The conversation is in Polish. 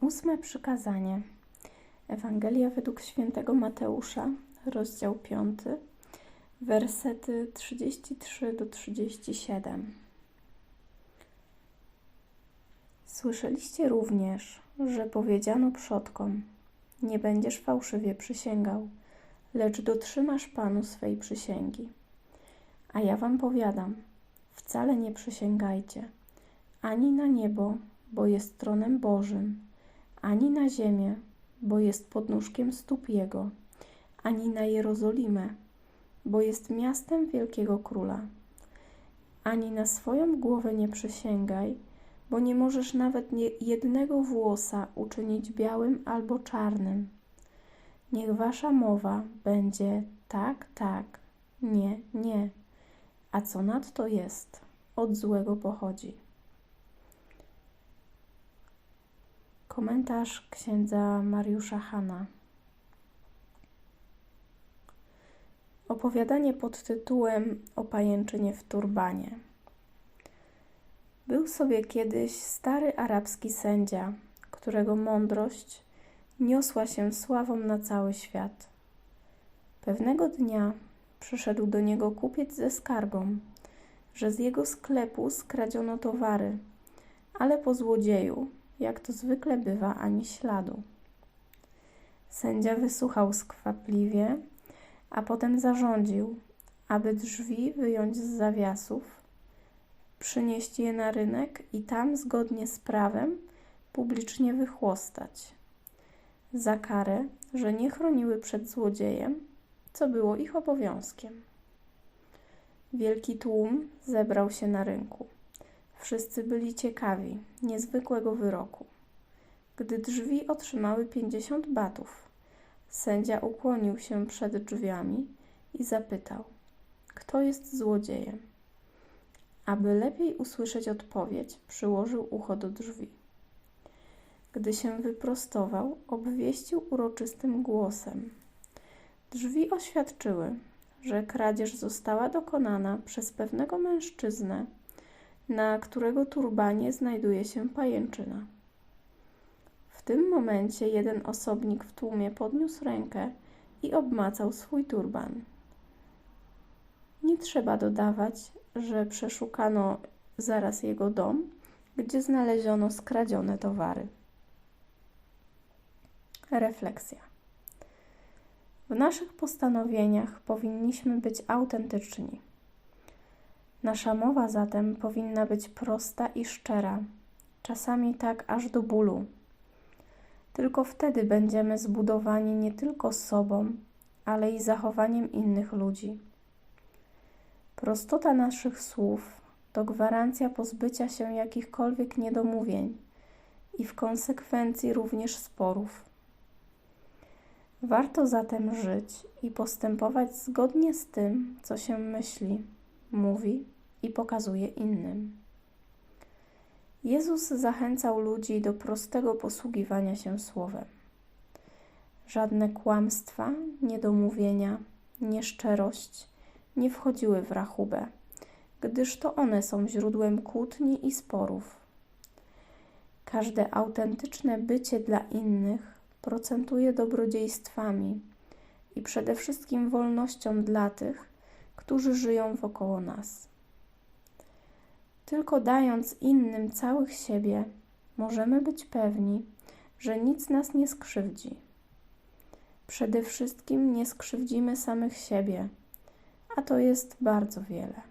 Ósme przykazanie. Ewangelia według świętego Mateusza, rozdział 5, wersety 33 do 37. Słyszeliście również, że powiedziano przodkom: Nie będziesz fałszywie przysięgał, lecz dotrzymasz Panu swej przysięgi. A ja wam powiadam: wcale nie przysięgajcie ani na niebo, bo jest tronem Bożym, ani na ziemię, bo jest podnóżkiem stóp Jego, ani na Jerozolimę, bo jest miastem wielkiego króla. Ani na swoją głowę nie przysięgaj, bo nie możesz nawet jednego włosa uczynić białym albo czarnym. Niech wasza mowa będzie tak, tak, nie, nie, a co nadto jest, od złego pochodzi. Komentarz księdza Mariusza Hana. Opowiadanie pod tytułem O pajęczynie w turbanie. Był sobie kiedyś stary arabski sędzia, którego mądrość niosła się sławą na cały świat. Pewnego dnia przyszedł do niego kupiec ze skargą, że z jego sklepu skradziono towary, ale po złodzieju jak to zwykle bywa, ani śladu. Sędzia wysłuchał skwapliwie, a potem zarządził, aby drzwi wyjąć z zawiasów, przynieść je na rynek i tam, zgodnie z prawem, publicznie wychłostać. Za karę, że nie chroniły przed złodziejem, co było ich obowiązkiem. Wielki tłum zebrał się na rynku. Wszyscy byli ciekawi niezwykłego wyroku. Gdy drzwi otrzymały pięćdziesiąt batów, sędzia ukłonił się przed drzwiami i zapytał: Kto jest złodziejem? Aby lepiej usłyszeć odpowiedź, przyłożył ucho do drzwi. Gdy się wyprostował, obwieścił uroczystym głosem. Drzwi oświadczyły, że kradzież została dokonana przez pewnego mężczyznę na którego turbanie znajduje się pajęczyna. W tym momencie jeden osobnik w tłumie podniósł rękę i obmacał swój turban. Nie trzeba dodawać, że przeszukano zaraz jego dom, gdzie znaleziono skradzione towary. Refleksja. W naszych postanowieniach powinniśmy być autentyczni. Nasza mowa zatem powinna być prosta i szczera, czasami tak aż do bólu. Tylko wtedy będziemy zbudowani nie tylko sobą, ale i zachowaniem innych ludzi. Prostota naszych słów to gwarancja pozbycia się jakichkolwiek niedomówień i w konsekwencji również sporów. Warto zatem żyć i postępować zgodnie z tym, co się myśli mówi i pokazuje innym. Jezus zachęcał ludzi do prostego posługiwania się słowem. Żadne kłamstwa, niedomówienia, nieszczerość nie wchodziły w rachubę, gdyż to one są źródłem kłótni i sporów. Każde autentyczne bycie dla innych procentuje dobrodziejstwami i przede wszystkim wolnością dla tych, którzy żyją wokoło nas. Tylko dając innym całych siebie, możemy być pewni, że nic nas nie skrzywdzi. Przede wszystkim nie skrzywdzimy samych siebie, a to jest bardzo wiele.